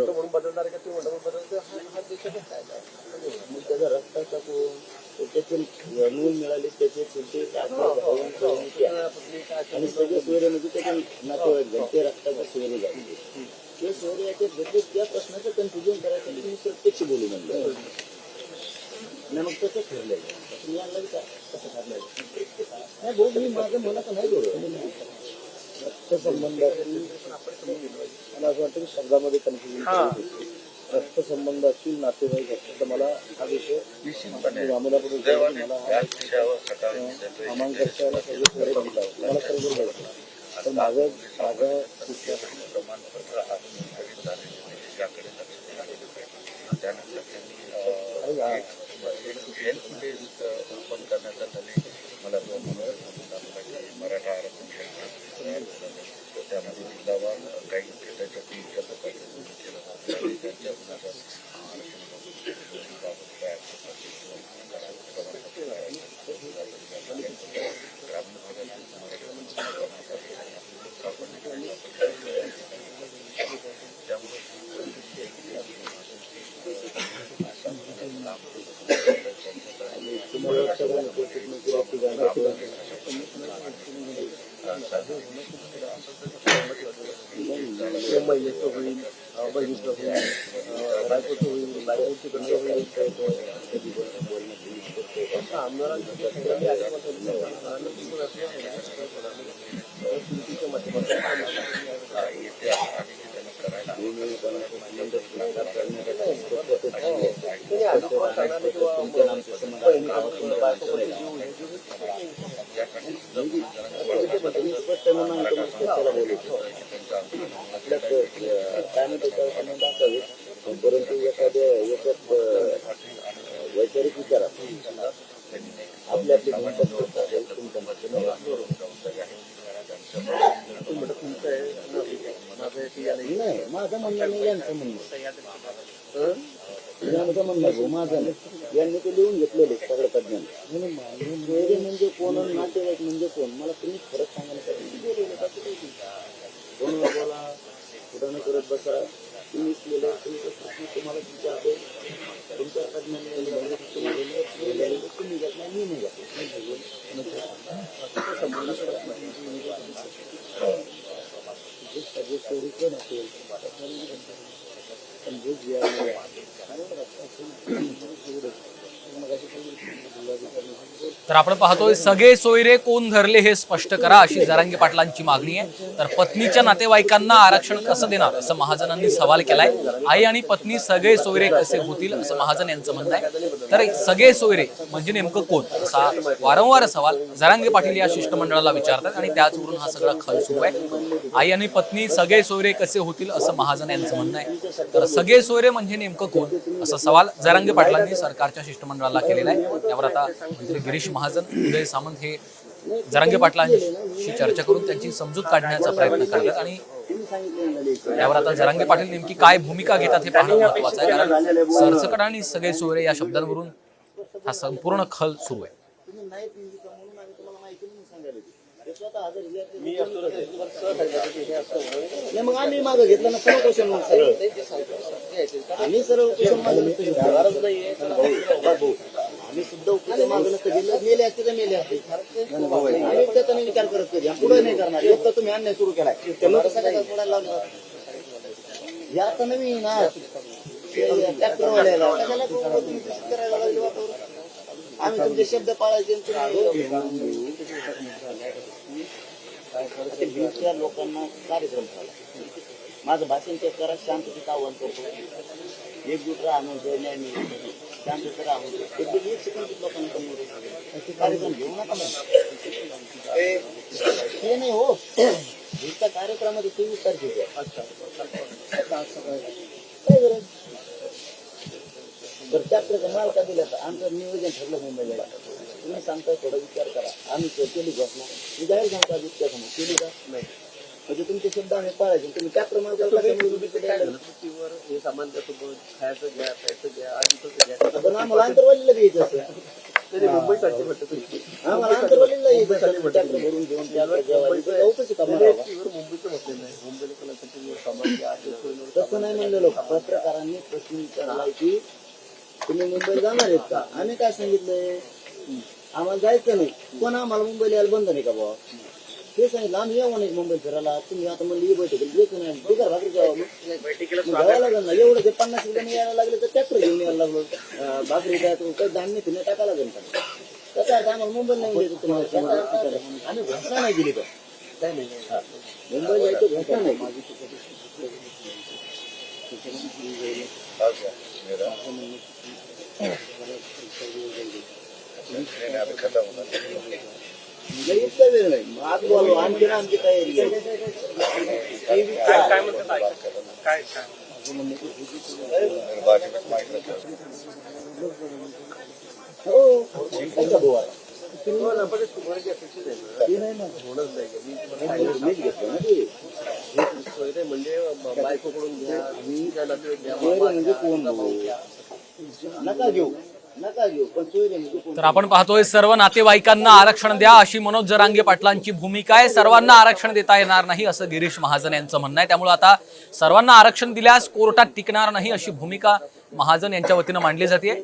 म्हणतो म्हणून बदलणार आहे का तुम्ही म्हणतो म्हणून बदलणार हा हा देशाचा कायदा आहे. मग त्याचा रस्ता टाकून त्याचे नूल मिळाली त्याचे छोटे टाकून खाऊन खाऊन प्या. पत्नी काय आणि सगळे सोयरे म्हणजे त्याचे नातेवाईक झाले ते रक्ताचे सोयरे झाले ते सोयरे याचे बदले त्या प्रश्नाचं कन्फ्युजन मी प्रत्यक्ष बोलू म्हणलं नाही मग तसं ठरलंय मी आणलं का? कसं ठरलंय नाही भाऊ मी माझं मनाचं नाही बोलत रक्तसंबंधातील मला असं वाटतं की शब्दामध्ये कन्फ्युजन रक्तसंबंध असतील नातेवाईक असतील तर मला हा विषय मी आम्हालापुढे जाऊन मला हा नामांकन सगळे सोयरे दिला मला सर्व मला दोन माझं मराठा आरक्षण त्यामध्ये जिल्हावार काही त्याच्या तीनच्या लोकांनी केलं त्यांच्या महिलेचं होईल अं, बहिणीचं होईल अं, बायकोचं होईल बायकोची कडचं होईल फक्त आमदारांच्या प्रश्नाने परंतु एखाद्या याच्यात अं, वैचारिक विचार आपल्या आपली भूमिका स्पष्ट असेल तुमच्या मते तुमचं आहे माझं आहे की या नाही. नाही माझं म्हणणं नाही यांचं म्हणणं यांचं म्हणणं आहे, भाऊ, माझं नाही. यांनी ते लिहून घेतलेले सगळं तज्ञांनी म्हणजे म्हणजे कोण आणि नातेवाईक म्हणजे कोण? मला तुम्ही फरक सांगायला बोलवलं बोला कुठं करत बसा. तुम्ही लिहिलं तुमचा तुम्हाला तुमच्या तुमच्या तज्ञांनी Dia melawan. तर आपण पाहतोय सगळे सोयरे कोण धरले हे स्पष्ट करा अशी जरांगे पाटलांची मागणी आहे. तर पत्नीच्या नातेवाईकांना आरक्षण कसं देणार असं महाजनांनी सवाल केलाय. आई आणि पत्नी सगळे सोयरे कसे होतील असं महाजन यांचं म्हणणं आहे. तर सगळे सोयरे म्हणजे नेमकं कोण असा वारंवार सवाल जरांगे पाटील या शिष्टमंडळाला विचारतात आणि त्याचवरून हा सगळा खल सुरू आहे. आई आणि पत्नी सगळे सोयरे कसे होतील असं महाजन यांचं म्हणणं आहे. तर सगळे सोयरे म्हणजे नेमकं कोण असा सवाल जरांगे पाटलांनी सरकारच्या शिष्टमंडळाला केलेला आहे. त्यावर आता मंत्री गिरीश महाजन उदय सामंत हे जरांगे पाटलांशी चर्चा करून त्यांची समजूत काढण्याचा प्रयत्न करतात आणि त्यावर आता जरांगे पाटील नेमकी काय भूमिका घेतात हे पाहणं महत्वाचं आहे. कारण सरसकट आणि सगळे सोयरे या शब्दांवरून हा संपूर्ण खल सुरू आहे तुम्ही नाही पिंडी का म्हणून आम्ही तुम्हाला माहिती म्हणून सांगायला येते. ते स्वतः हजर झाले. मी असतो हे. नाही मग आम्ही मागं घेतलं ना सर्व क्वेश्चन मग. घ्यायचे. आम्ही सर्व क्वेश्चन मागं नाहीये. भाऊ, आम्ही सुद्धा उकिल मागं नसतं घेतलं मेले असते तर मेले असते आम्ही त्याचा नाही विचार करत कधी पुढे नाही करणार एक तर तुम्ही अन्याय सुरू केलाय त्यामुळे सोडायला या आता नवीन ना ट्रॅक्टरवाल्याला करायला? आम्ही तुमचे शब्द पाळायचे ते बीडच्या लोकांना कार्यक्रम झाला. माझं भाषण ते करा शांततेत आव्हान करतो. एकजूट राहणं न्याय मिळतो शांतता राहून म्हणजे एक सेकंद लोकांना समोर कार्यक्रम घेऊ नका हे ते नाही हो. बीडच्या कार्यक्रमामध्ये तेवीस तारखेचा काय गरज? बरं ट्रॅक्टरचा माल का दिला तर आमचं नियोजन ठरलं मुंबईला तुम्ही सांगता थोडा विचार करा. आम्ही तो केली घोषणा. मी जाहीर सांगतो आज इतक्या समोर. केली का? नाही. म्हणजे तुमचे शब्द आम्ही पाळायचे. तुम्ही ट्रॅक्टर माल तुम्ही कशामुळे तुम्ही ते काय द्यायला? पृथ्वीवर हे सामान त्यासोबत खायचं घ्या प्यायचं घ्या आधीच घ्या. पण आम्हाला आंतरवालीला द्यायचं असं तरी मुंबईसाठी म्हटलं तुम्ही. आम्हाला आंतरवालीला यायचं असं ट्रॅक्टर भरून घेऊन त्याला जेवायला जाऊ कशी करणार आहोत? मुंबईचं म्हटलं नाही. मुंबईला कोणासाठी समाजाच्या अशा सोयीनुसार तसं नाही म्हणलेलो पत्रकारांनी प्रश्न विचारलाय की तुम्ही मुंबईला जाणार आहेत का? आम्ही काय सांगितलंय? आम्हाला जायचं नाही. पण आम्हाला मुंबईला यायला बंद नाही का बाबा ते सांगितलं आम्ही येऊ नाही मुंबई फिरायला. तुम्ही आता म्हणली ही बैठक यायचं नाही. बिगर भाकरी जावं मग जावं लागेल ना. एवढं ते पन्नास रुपयाने यायला लागले तर ट्रॅक्टर घेऊन यायला लागलो. भाकरी द्यायचं काही धान्य फिरणे टाकायला लागेल का? त्याचा अर्थ आम्हाला मुंबईला नाही द्यायचं तुम्हाला. आम्ही घोषणा नाही दिली का नाही नाही नाही. मुंबईला जायचं घोषणा नाही दिली. बोलू आणखी तयारी हो नाही मी म्हणजे बायकोकडून घ्या त्या नातेवाईक घ्या, म्हणजे कोण नका घेऊ तर आपण पाहतोय सर्व नातेवाईकांना आरक्षण द्या अशी मनोज जरांगे पाटलांची भूमिका आहे. सर्वांना आरक्षण देता येणार नाही असं गिरीश महाजन यांचं म्हणणं आहे. त्यामुळे आता सर्वांना आरक्षण दिल्यास कोर्टात टिकणार नाही अशी भूमिका महाजन यांच्या वतीनं मांडली जाते.